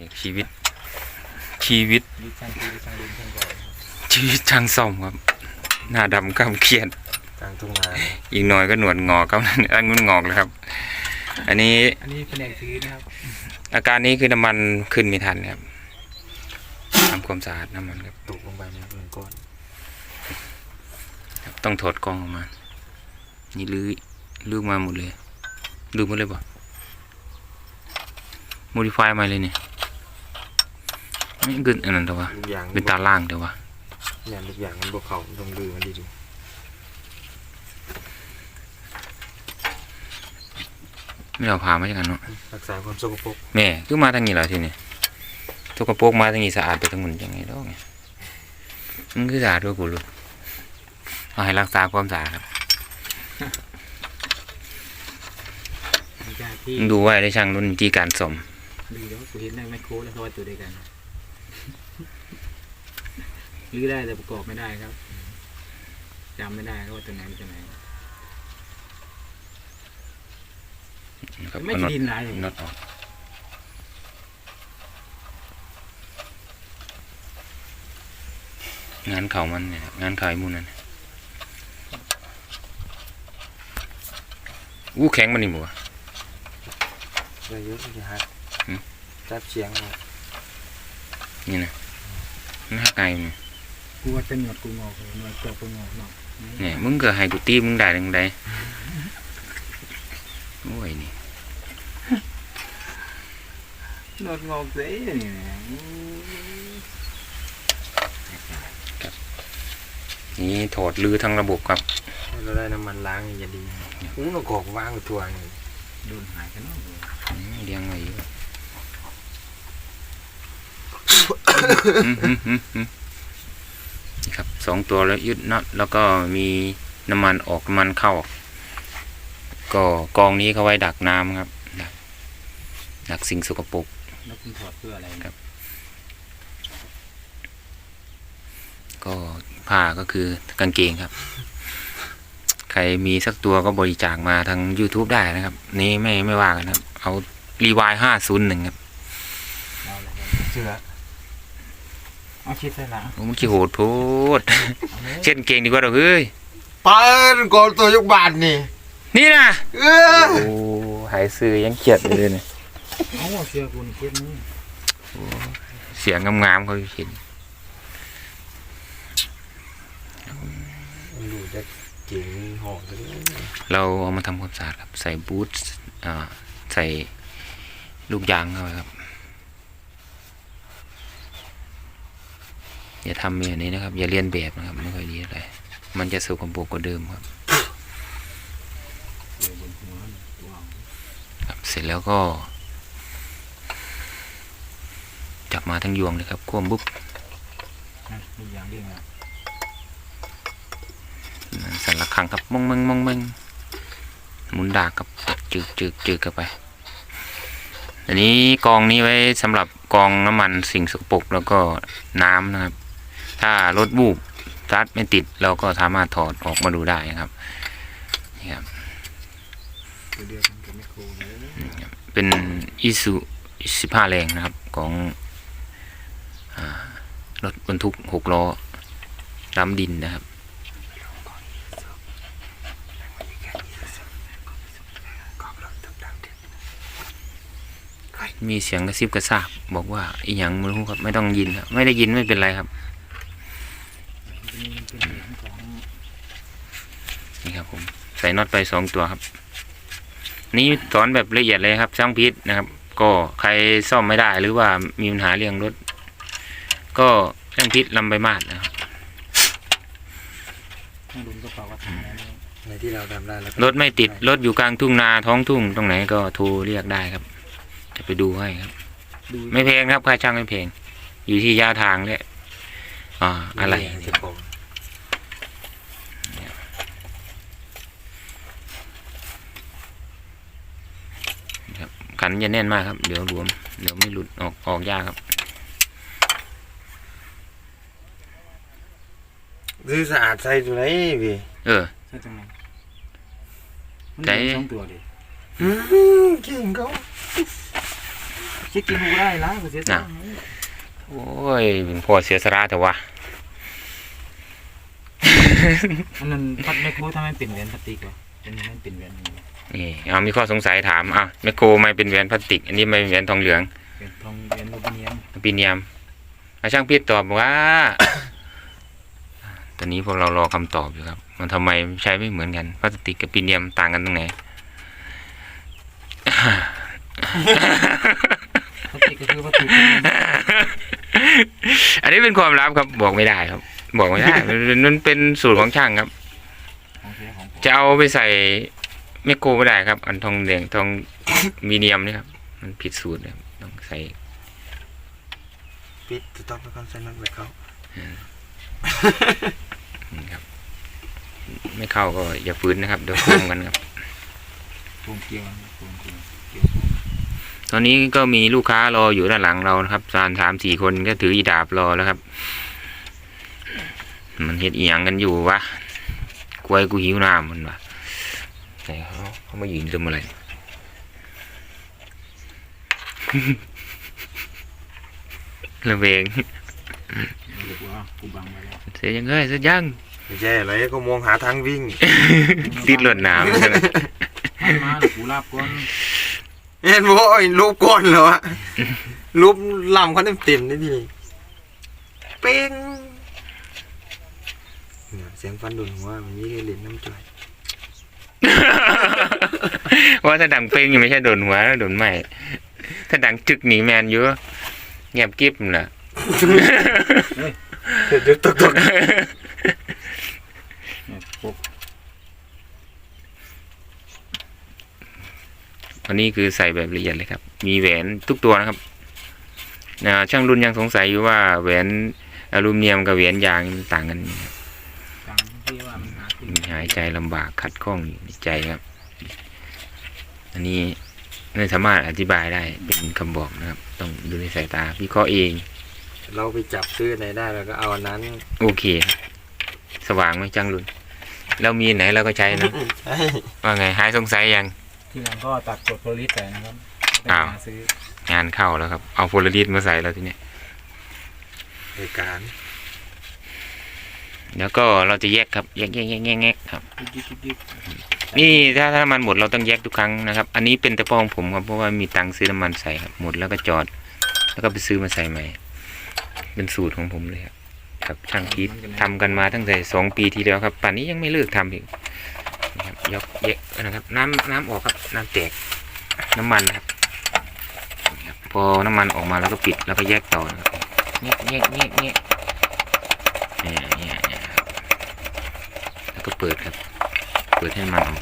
นี่ชีวิต ชีวิต ยึดช่างที่ยึดช่างดินช่างก่อนชีวิตช่างซ่อมครับ หน้าดำกำเขียน กลางทุ่งนาอีกหน่อยก็หนวดงอกครับ อันนู้นงอกเลยครับ อันนี้อันนี้แผนกซื้อนะครับอาการนี้คือน้ำมันขึ้นไม่ทันครับทำความสะอาดน้ำมันครับ ตกลงไปนะครับหนึ่งก้อนต้องถอดกล้องออกมา นี่ลื้อลื้อมาหมดเลยลื้อหมดเลยป่ะโมดิฟายมาเลยเนี่ย ไม่เกินอันนั้นแต่ว่าลูกยางเป็นตาล่างแต่ว่าเนี่ยลูกยางมันบวเขาต้องลือมันดีดูไม่เอาพามาจากกันเนาะรักษาความสกปรกแม่คือมาทางนี้เหรอทีนี้ทุกกระโปรงมาทางนี้สะอาดไปทางนู้นยังไงดอกเนี่ยมันคือสะอาดด้วยกูรู้เอาให้รักษาความสะอาดครับหลังจากที่มึงดูไว้ได้ช่างรุ่นวิธีการซ่อมลือแล้วกูเห็นได้ไมโครแล้วเขาว่าตัวเดียวกัน ลือได้แต่ประกอบไม่ได้ครับจำไม่ได้ครับว่าตัวไหนเป็นตัวไหนนะครับไม่เอาน็อตดินไหนน็อตออกงานเขามันเนี่ยงานเขาไอ้มูนนั่นน่ะอู้แข็งมันนี่บ่วะเลยเยอะที่ฮักหืมจับเชียงมา นี่นะมันหักไงมันกูว่าเป็นหนวดกูงอกเลยหนวดเกือบกูงอกเนาะเนี่ยมึงก็ให้กูตีมึงได้ดังใดโอ้ยนี่หนวดงอกเสียนี่นะนี่ถอดลือทั้งระบบครับให้เราได้น้ำมันล้างนี่จะดีอู้เรากอกว่างกับตัวนี่โดนหายกันเนาะอืมเลี้ยงไว้อยู่อืมอืมอืมอืมนี่ ครับสองตัวแล้วยึดน็อตแล้วก็มีน้ำมันออกน้ำมันเข้า ก็กองนี้เขาไว้ดักน้ำครับ ดักดักสิ่งสกปรกแล้วคุณถอดเพื่ออะไรครับ ก็ผ้าก็คือกางเกงครับ ใครมีสักตัวก็บริจาคมาทาง YouTube ได้นะครับ นี่ไม่ไม่ว่ากันครับ เอารีวายห้าศูนย์หนึ่งครับเอาอะไรครับเสือ เอาคิดใส่หลังโอ้มันขี้โหดโพดเช่นเกงดีกว่าดอกเอ้ยปานก่อนตัวยกบาทนี่นี่นะเออโอ้หายซื้อยังเขียดอยู่เลยเนี่ยเอาเสือคุณคิดนี่เสียงงามๆเขาเห็นดูจะเก่งหอกเลยเราเอามาทำความสะอาดครับ ใส่บูทอ่าใส่ลูกยางเข้าไปครับ อย่าทำแบบนี้นะครับ อย่าเลียนแบบนะครับไม่ค่อยดีอะไรมันจะสกปรกกว่าเดิมครับเสือบนหัวว้าวครับเสร็จแล้วก็ จับมาทั้งยวงเลยครับควมบุ๊บนะมีอย่างเดียวนะสันหลักขังครับมองเมงมองเมงหมุนดากครับจึกจึกจึกเข้าไป อันนี้กองนี้ไว้สำหรับกองน้ำมันสิ่งสกปรกแล้วก็น้ำนะครับ ถ้ารถบูบสตาร์ทไม่ติดเราก็สามารถถอดออกมาดูได้นะครับนี่ครับเป็นอิสุสิบห้าแรงนะครับของอรถบรรทุกหกล้อดำดินนะครับมีเสียงกระซิบกระซาบบอกว่าอีหยังไม่รู้ครับ ไม่ต้องยินครับไม่ได้ยินไม่เป็นไรครับ เป็นเป็นเหรียญของนี่ครับผมใส่น็อตไปสองตัวครับ นี่สอนแบบละเอียดเลยครับช่างพิษนะครับ ก็ใครซ่อมไม่ได้หรือว่ามีปัญหาเรื่องรถ ก็ช่างพิษลำไปมาดนะครับต้องดุนกระเป๋าก็ทำแล้วเนี่ยในที่เราทำได้แล้วรถไม่ติดรถอยู่กลางทุ่งนาท้องทุ่งตรงไหนก็โทรเรียกได้ครับ จะไปดูให้ครับ ดูไม่แพงครับค่าช่างไม่แพงอยู่ที่ยาทางและอ่าอะไรที่ผม ขันจะแน่นมากครับ เดี๋ยวรวม เดี๋ยวไม่หลุดออกออกยากครับซื้อสะอาดใส่ตัวไหนพี่เออ ใช่ตรงไหนมันใจมีสองตัวดิอืมเก่งเขาเคิดกินกูได้ล้างกูเสียน่ะโอ้ยเป็นพ่อเสียสละแต่ว่าอันนั้นพัดแม่ครูทำไมเป็นแหวนพลาสติกวะเป็นยังไงเป็นแหวนอย่างนี้ นี่เอามีข้อสงสัยถามอะแมคโครไม่เป็นแหวนพลาสติก อันนี้ไม่เป็นแหวนทองเหลืองเป็นทองแหวนโลบิเนียมปีเนียมอาช่างพีดตอบว่า ตอนนี้พวกเรารอคำตอบอยู่ครับ มันทำไมใช้ไม่เหมือนกันพลาสติกกับปีเนียมต่างกันตรงไหนพลาสติกก็คือวัตถุอันนี้เป็นความลับครับบอกไม่ได้ครับ บอกไม่ได้มันมันเป็นสูตรของช่างครับของแท้ของผมจะเอาไปใส่ แมคโครไม่ได้ครับ อันทองเหลืองทองมีเนียมนี่ครับมันผิดสูตรนะครับต้องใส่ปิดจะต้องไปคอนเซ็นต์ไปเขานี่ครับ ไม่เข้าก็อย่าฟื้นนะครับเดี๋ยวคุ้มกันครับรวมเกลียวรวมเกลียวตอนนี้ก็มีลูกค้ารออยู่ด้านหลังเรานะครับสามสามสี่คนก็ถืออีดาบรอแล้วครับ มันเห็ดเอียงกันอยู่วะกล้วยกูหิวน้ำมันวะ ไหนเขาเขามายืนทำอะไร ระเวงเรียกว่ากูบังไว้แล้วเสียยังเอ้ยเสียยังไม่ใช่อะไรก็มองหาทางวิ่ง ติดรถน้ำใช่ไหมมันมาแล้วกูลาบก่อนเห็นบ่ไอ้รูปก้อนเหรอวะรูปลำเขาเต็มเต็มๆนี่ทีเป้งเนี่ยเสียงฟันดุนหัวมันยี่เล่นน้ำจ่อย ว่าถ้าดังเพลงยังไม่ใช่โดนหัวแล้วโดนไม่ ถ้าดังจึกหนีแมนอยู่เงียบกิ๊บน่ะเดี๋ยวเดี๋ยวตกตกเนี่ยพวกอันนี้คือใส่แบบละเอียดเลยครับ มีแหวนทุกตัวนะครับนะช่างรุ่นยังสงสัยอยู่ว่าแหวนอลูมิเนียมกับแหวนยางมันต่างกันมีหายใจลำบากขัดข้องใจครับ อันนี้ไม่สามารถอธิบายได้เป็นคำบอกนะครับ ต้องดูในสายตาวิเคราะห์เอง เราไปจับซื้อไหนได้เราก็เอาอันนั้น โอเคครับสว่างไหมจังรุ่นเรามีไหนเราก็ใช้นะใช่ว่าไงหายสงสัยยังที่หลังก็ตัดกดโพลิสใส่นะครับไปอ้าวหาซื้องานเข้าแล้วครับ เอาโฟลาริสมาใส่แล้วทีเนี้ยในการแล้วก็เราจะแยกครับแยกแยกแยกแยกแยกครับยิบยิบยิบ นี่ถ้าถ้าน้ำมันหมดเราต้องแยกทุกครั้งนะครับ อันนี้เป็นแต่พ่อของผมครับเพราะว่ามีตังค์ซื้อน้ำมันใส่ครับหมดแล้วก็จอด แล้วก็ไปซื้อมาใส่ใหม่ เป็นสูตรของผมเลยครับครับช่างพีททำกันมาตั้งแต่สองปีที่แล้วครับป่านนี้ยังไม่เลิกทำอีกนะครับยกแยกนะครับ น้ำน้ำออกครับ น้ำแตกน้ำมันนะครับพอน้ำมันออกมาแล้วก็ปิดแล้วก็แยกต่อนะครับแยกแยกแยกแยเนี่ยเนี่ยเนี่ยแล้วก็เปิดครับ เปิดให้มันออก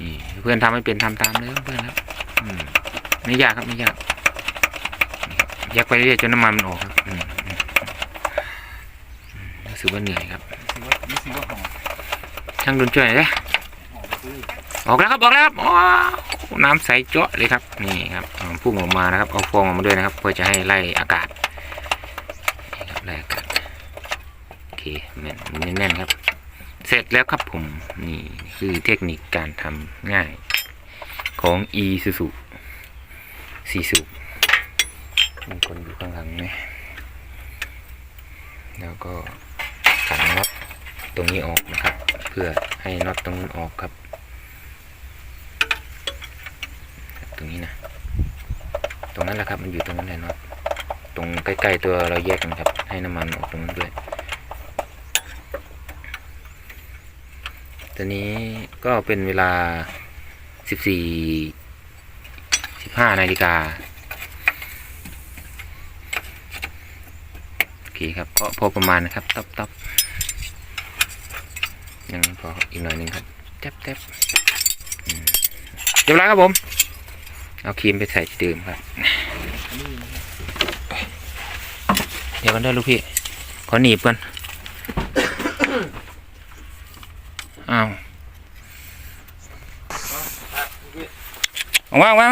นี่เพื่อนทำไม่เป็นทำตามเลยเพื่อนครับอืมไม่ยากครับไม่ยากนี่ครับแยกไปเรื่อยจนน้ำมันมันออกครับอืมอืมอืมรู้สึกว่าเหนื่อยครับสิว่านี่สิว่าหอมช่างดุนช่วยหน่อยนะอออกแล้วครับออกแล้วครับว้าวน้ำใสเจาะเลยครับนี่ครับพุ่งออกมานะครับเอาฟองออกมาด้วยนะครับ เพื่อจะให้ไล่อากาศไล่อากาศโอเคแน่นแน่นๆครับ สร็จแล้วครับผม นี่คือเทคนิคการทำง่ายของ e s u s u สีสูบมีคนอยู่ข้างหลังไหมแล้วก็ขันน็อตตรงนี้ออกนะครับ เพื่อให้น็อตตรงนู้นออกครับ ตรงนี้นะ ตรงนั้นแหละครับมันอยู่ตรงนั้นแหละน็อตตรงใกล้ ๆ ตัวเราแยกกันครับ ให้น้ำมันออกตรงนั้นด้วย ตอนนี้ก็เป็นเวลาสิบสี่สิบห้านาฬิกาโอเคครับก็พอประมาณนะครับตับตับยังพออีกหน่อยนึงครับแทบแทบเรียบร้อยครับผม เอาครีมไปใส่ที่มครับ เดี๋ยวกันได้ลูกพี่ ขอหนีบกัน ออกมาออกมา